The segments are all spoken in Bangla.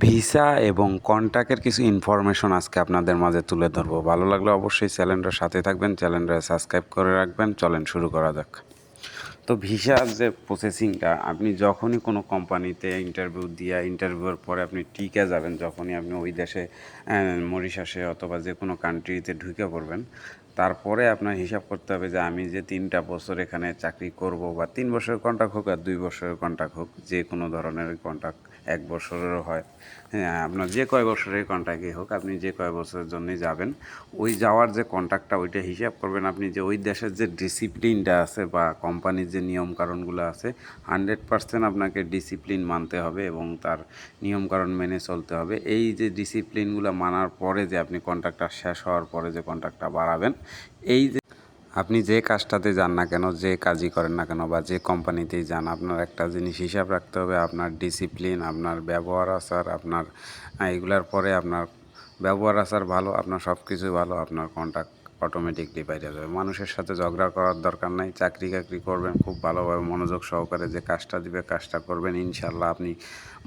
ভিসা এবং কন্ট্যাক্টের কিছু ইনফরমেশন আজকে আপনাদের মাঝে তুলে ধরবো। ভালো লাগলে অবশ্যই চ্যানেলটার সাথে থাকবেন, চ্যানেলটা সাবস্ক্রাইব করে রাখবেন। চলেন শুরু করা যাক। তো ভিসার যে প্রসেসিংটা আপনি যখনই কোনো কোম্পানিতে ইন্টারভিউ দিয়ে ইন্টারভিউর পরে আপনি টিকে যাবেন, যখনই আপনি ওই দেশে মরিশাসে অথবা যে কোনো কান্ট্রিতে ঢুকে পড়বেন তারপরে আপনার হিসাব করতে হবে যে আমি যে তিনটা বছর এখানে চাকরি করব বা তিন বছরের কন্ট্রাক্ট হোক আর দুই বছরের কন্ট্রাক্ট হোক, যে কোনো ধরনের কন্ট্রাক্ট এক বছরেরও হয়। হ্যাঁ আপনার যে কয় বছরের কন্ট্রাক্টই হোক, আপনি যে কয় বছরের জন্যই যাবেন, ওই যাওয়ার যে কন্ট্রাক্টটা ওইটা হিসাব করবেন আপনি যে ওই দেশের যে ডিসিপ্লিনটা আছে বা কোম্পানির যে নিয়মকানুনগুলো আছে হান্ড্রেড পার্সেন্ট আপনাকে ডিসিপ্লিন মানতে হবে এবং তার নিয়মকানুন মেনে চলতে হবে। এই যে ডিসিপ্লিনগুলো মানার পরে যে আপনি কন্ট্রাক্টটা শেষ হওয়ার পরে যে কন্ট্রাক্টটা বাড়াবেন এই যে আপনি যে কাজটাতে যান না কেন, যে কাজই করেন না কেন বা যে কোম্পানিতেই যান, আপনার একটা জিনিস হিসাব রাখতে হবে, আপনার ডিসিপ্লিন আপনার ব্যবহার আচার, আপনার এগুলার পরে আপনার ব্যবহার আচার ভালো, আপনার সব কিছুই ভালো, আপনার কন্ট্যাক্ট অটোমেটিকলি বাইরে যাবে। মানুষের সাথে ঝগড়া করার দরকার নাই, চাকরি কাকরি করবেন, খুব ভালোভাবে মনোযোগ সহকারে যে কাজটা দিবে, কাজটা করবেন ইনশাল্লাহ আপনি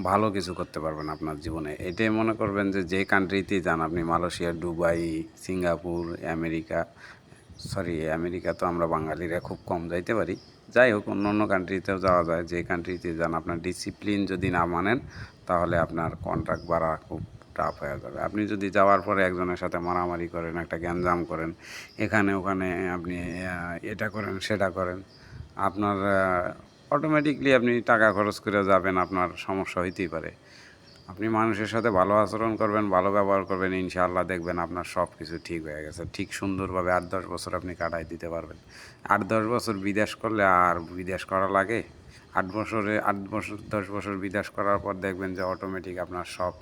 ভালো কিছু করতে পারবেন আপনার জীবনে। এটাই মনে করবেন যে যে কান্ট্রিতেই যান আপনি, Malaysia, Dubai, Singapore, America sorry America তো আমরা বাঙালিরা খুব কম যাইতে পারি। যাই হোক অন্য অন্য কান্ট্রিতেও যাওয়া যায়, যে কান্ট্রিতে যান, আপনার ডিসিপ্লিন যদি না মানেন, তাহলে আপনার কন্ট্রাক্ট বাড়া খুব টাফ হয়ে যাবে। আপনি যদি যাওয়ার পরে একজনের সাথে মারামারি করেন, একটা গ্যাঞ্জাম করেন, এখানে ওখানে আপনি এটা করেন, সেটা করেন, আপনার অটোমেটিকলি আপনি টাকা খরচ করে যাবেন, আপনার সমস্যা হইতেই পারে। আপনি মানুষের সাথে ভালো আচরণ করবেন, ভালো ব্যবহার করবেন, ইনশাআল্লাহ দেখবেন আপনার সব কিছু ঠিক হয়ে গেছে। ঠিক সুন্দরভাবে আট দশ বছর আপনি কাটাই দিতে পারবেন। আট দশ বছর বিদেশ করলে আর বিদেশ করা লাগে? আট বছরে, আট বছর, দশ বছর বিদেশ করার পর দেখবেন যে অটোমেটিক আপনার সব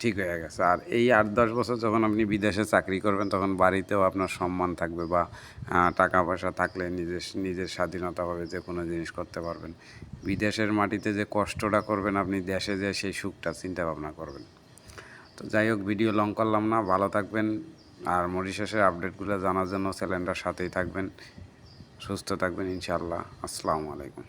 ঠিক হয়ে গেছে। আর এই আট দশ বছর যখন আপনি বিদেশে চাকরি করবেন, তখন বাড়িতেও আপনার সম্মান থাকবে বা টাকা পয়সা থাকলে নিজের নিজের স্বাধীনতাভাবে যে কোনো জিনিস করতে পারবেন। বিদেশের মাটিতে যে কষ্টটা করবেন, আপনি দেশে যে সেই সুখটা চিন্তা ভাবনা করবেন। তো যাই হোক, ভিডিও লং করলাম না, ভালো থাকবেন। আর মরিশাসের আপডেটগুলো জানার জন্য চ্যানেলটার সাথেই থাকবেন। সুস্থ থাকবেন, ইনশাআল্লাহ। আসসালামু আলাইকুম।